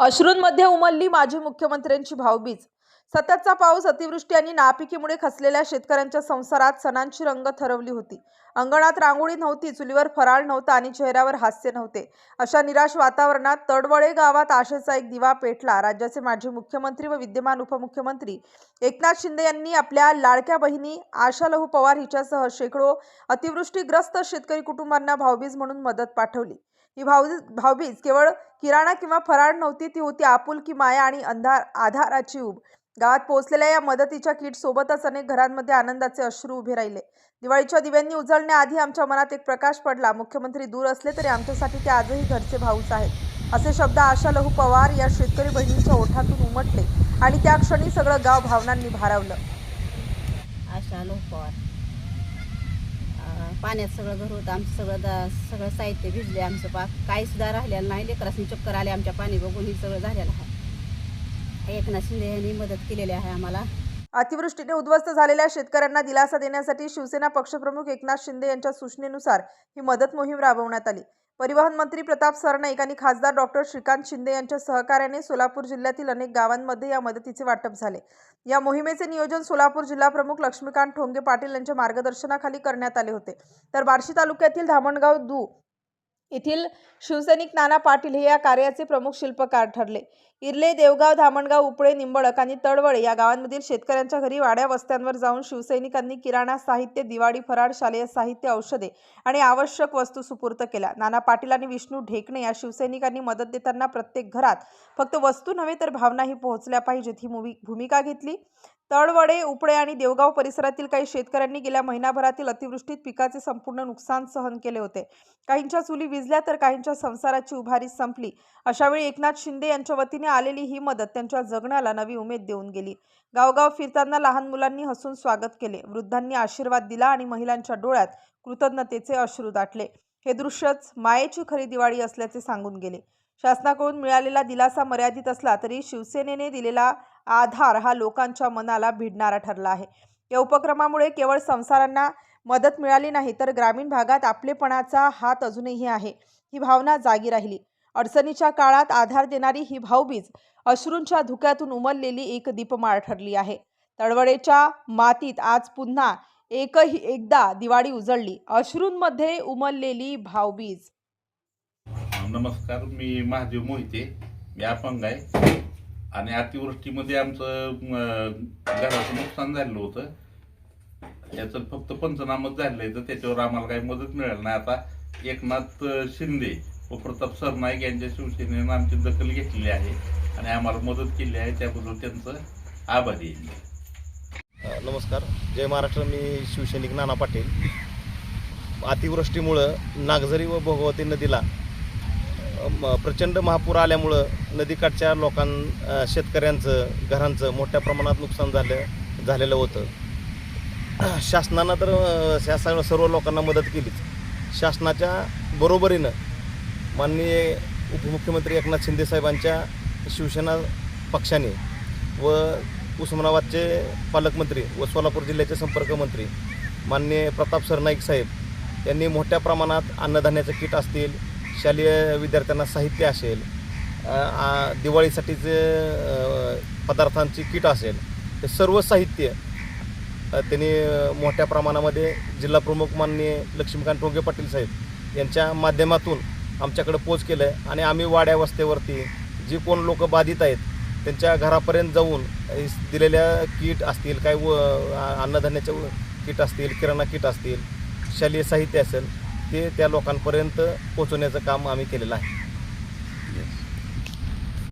अश्रूंमध्ये उमलली माजी मुख्यमंत्र्यांची भाऊबीज. सततचा पाऊस अतिवृष्टी आणि नापिकीमुळे खचलेल्या शेतकऱ्यांच्या संसारात सणांची रंग ठरवली होती. अंगणात रांगोळी नव्हती चुलीवर फराळ नव्हता आणि चेहऱ्यावर हास्य नव्हते. अशा निराश वातावरणात तडवळे गावात आशेचा एक दिवा पेटला. राज्याचे माजी मुख्यमंत्री व विद्यमान उपमुख्यमंत्री एकनाथ शिंदे यांनी आपल्या लाडक्या बहिणी आशा लहू पवार हिच्यासह शेकडो अतिवृष्टीग्रस्त शेतकरी कुटुंबांना भाऊबीज म्हणून मदत पाठवली. ही भाऊ भाऊबीज केवळ किराणा किंवा फराळ नव्हती ती होती आपुलकी माया आणि अंधार आधाराची उब गावात पोहोचलेल्या या मदतीच्या किट सोबतच अनेक घरांमध्ये आनंदाचे अश्रू उभे राहिले. दिवाळीच्या दिव्यांनी उजळण्याआधी आमच्या मनात एक प्रकाश पडला. मुख्यमंत्री दूर असले तरी आमच्यासाठी ते आजही घरचे भाऊच आहेत. असे शब्द आशा लहू पवार या शेतकरी बहिणींच्या ओठातून उमटले आणि त्या क्षणी सगळं गाव भावनांनी भारावलं. आशा लहू पवार. पाण्यात सगळं घर होतं आमचं सगळं दा सगळं साहित्य भिजले आमचं पाक. काही सुद्धा राहिलेलं नाही. लेकरासनी चक्कर आले आमच्या पाणी बघून हे सगळं झालेलं आहे. एकनाथ शिंदे यांनी मदत केलेली आहे आम्हाला. अतिवृष्टीने उद्ध्वस्त झालेल्या शेतकऱ्यांना दिलासा देण्यासाठी शिवसेना पक्षप्रमुख एकनाथ शिंदे यांच्या सूचनेनुसार ही मदत मोहीम राबवण्यात आली. परिवहन मंत्री प्रताप सरनाईक आणि खासदार डॉक्टर श्रीकांत शिंदे यांच्या सहकार्याने सोलापूर जिल्ह्यातील अनेक गावांमध्ये या मदतीचे वाटप झाले. या मोहिमेचे नियोजन सोलापूर जिल्हा प्रमुख लक्ष्मीकांत ठोंगे पाटील यांच्या मार्गदर्शनाखाली करण्यात आले होते. तर बार्शी तालुक्यातील धामणगाव दू येथील शिवसैनिक नाना पाटील हे या कार्याचे प्रमुख शिल्पकार ठरले. इर्ले देवगाव धामणगाव उपळे निंबळक आणि तळवळे या गावांमधील शेतकऱ्यांच्या घरी वाड्या वस्त्यांवर जाऊन शिवसैनिकांनी किराणा साहित्य दिवाळी फराळ शालेय साहित्य औषधे आणि आवश्यक वस्तू सुपूर्त केल्या. नाना पाटील आणि विष्णू ढेकणे या शिवसैनिकांनी मदत देताना प्रत्येक घरात फक्त वस्तू नव्हे तर भावनाही पोहोचल्या पाहिजेत ही मुवी भूमिका घेतली. तळवडे उपळे आणि देवगाव परिसरातील काही शेतकऱ्यांनी गेल्या महिनाभरातील अतिवृष्टीत पिकाचे संपूर्ण नुकसान सहन केले होते. काहींच्या चुली विजल्या तर काहींच्या संसाराची उभारी संपली. अशावेळी एकनाथ शिंदे यांच्या वतीने आलेली ही मदत त्यांच्या जगण्याला नवी उमेद देऊन गेली. गावगाव फिरताना लहान मुलांनी हसून स्वागत केले. वृद्धांनी आशीर्वाद दिला आणि महिलांच्या डोळ्यात कृतज्ञतेचे अश्रू दाटले. हे दृश्यच मायेची खरी दिवाळी असल्याचे सांगून गेले. शासनाकडून मिळालेला दिलासा मर्यादित असला तरी शिवसेनेने दिलेला आधार हा लोकांच्या मनाला भिडणारा ठरला आहे. या उपक्रमामुळे केवळ संसारांना मदत मिळाली नाही तर ग्रामीण भागात आपलेपणाचा हात अजूनही आहे. ही भावना जागी राहिली. अडचणीच्या काळात आधार देणारी ही भाऊबीज अश्रूंच्या धुक्यातून उमललेली एक दीपमाळ ठरली आहे. तळवडेच्या मातीत आज पुन्हा एकही एकदा दिवाळी उजळली. अश्रूंमध्ये उमललेली भाऊबीज. नमस्कार मी महादेव मोहिते. मी अपंग आहे. आणि अतिवृष्टीमध्ये आमचं घराचं नुकसान झालेलं होतं. याचं फक्त पंचनामच झालेलं आहे तर त्याच्यावर आम्हाला काही मदत मिळाली नाही. आता एकनाथ शिंदे व प्रताप सरनाईक यांच्या शिवसेनेनं आमची दखल घेतलेली आहे आणि आम्हाला मदत केली आहे. त्याबद्दल त्यांचं आभारी आहे. नमस्कार. जय महाराष्ट्र. मी शिवसैनिक नाना पाटील. अतिवृष्टीमुळं नागझरी व भोगवती नदीला प्रचंड महापूर आल्यामुळं नदीकाठच्या लोकां शेतकऱ्यांचं घरांचं मोठ्या प्रमाणात नुकसान झालं झालेलं होतं. शासनानं तर अ, ह्या सगळ्या सर्व लोकांना मदत केलीच. शासनाच्या बरोबरीनं माननीय उपमुख्यमंत्री एकनाथ शिंदे साहेबांच्या शिवसेना पक्षाने व उस्मानाबादचे पालकमंत्री व सोलापूर जिल्ह्याचे संपर्कमंत्री माननीय प्रताप सरनाईक साहेब यांनी मोठ्या प्रमाणात अन्नधान्याचं किट असतील शालेय विद्यार्थ्यांना साहित्य असेल दिवाळीसाठीचे पदार्थांची किट असेल हे सर्व साहित्य त्यांनी मोठ्या प्रमाणामध्ये जिल्हा प्रमुख माननीय लक्ष्मीकांत टोंगे पाटील साहेब यांच्या माध्यमातून आमच्याकडे पोच केलं आहे आणि आम्ही वाड्या वस्तेवरती जी कोण लोक बाधित आहेत त्यांच्या घरापर्यंत जाऊन दिलेल्या किट असतील काय व अन्नधान्याच्या किट असतील किराणा किट असतील शालेय साहित्य असेल ते त्या लोकांपर्यंत पोचवण्याचं काम आम्ही केलेलं आहे.